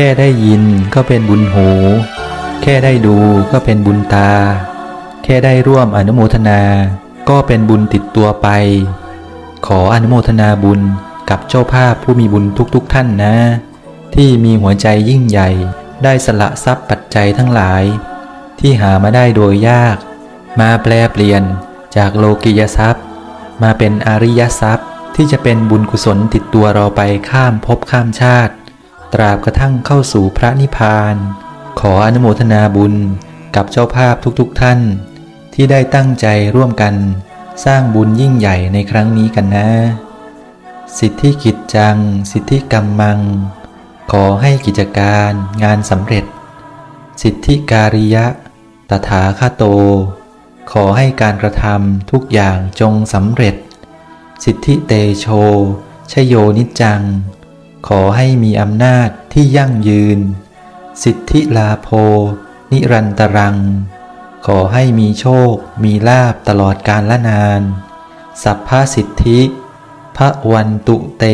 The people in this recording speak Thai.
ค่ได้ยินก็เป็นบุญหู แค่ได้ดูก็เป็นบุญตา แค่ได้ร่วมอนุโมทนา ก็เป็นบุญติดตัวไป ขออนุโมทนาบุญกับเจ้าภาพผู้มีบุญทุกๆทท่านนะ ที่มีหัวใจยิ่งใหญ่ ได้สละทรัพย์ปัจจัยทั้งหลาย ที่หามาได้โดยยาก มาแปลเปลี่ยนจากโลกิยทรัพย์ มาเป็นอริยทรัพย์ที่จะเป็นบุญกุศลติดตัวเราไปข้ามภพข้ามชาติ ตราบกระทั่งเข้าสู่พระนิพพาน ขออนุโมทนาบุญกับเจ้าภาพทุกๆทท่าน ที่ได้ตั้งใจร่วมกัน สร้างบุญยิ่งใหญ่ในครั้งนี้กันนะ สิทธิกิจจัง สิทธิกรรมมัง ขอให้กิจการงานสำเร็จ สิทธิการิยะ ตถาคโต ขอให้การกระทำทุกอย่างจงสำเร็จ สิทธิเตโชชโยนิจจัง ขอให้มีอำนาจที่ยั่งยืน สิทธิลาโพ นิรันตรัง ขอให้มีโชค มีลาบตลอดกาลละนาน สัพพสิทธิพระวันตุเต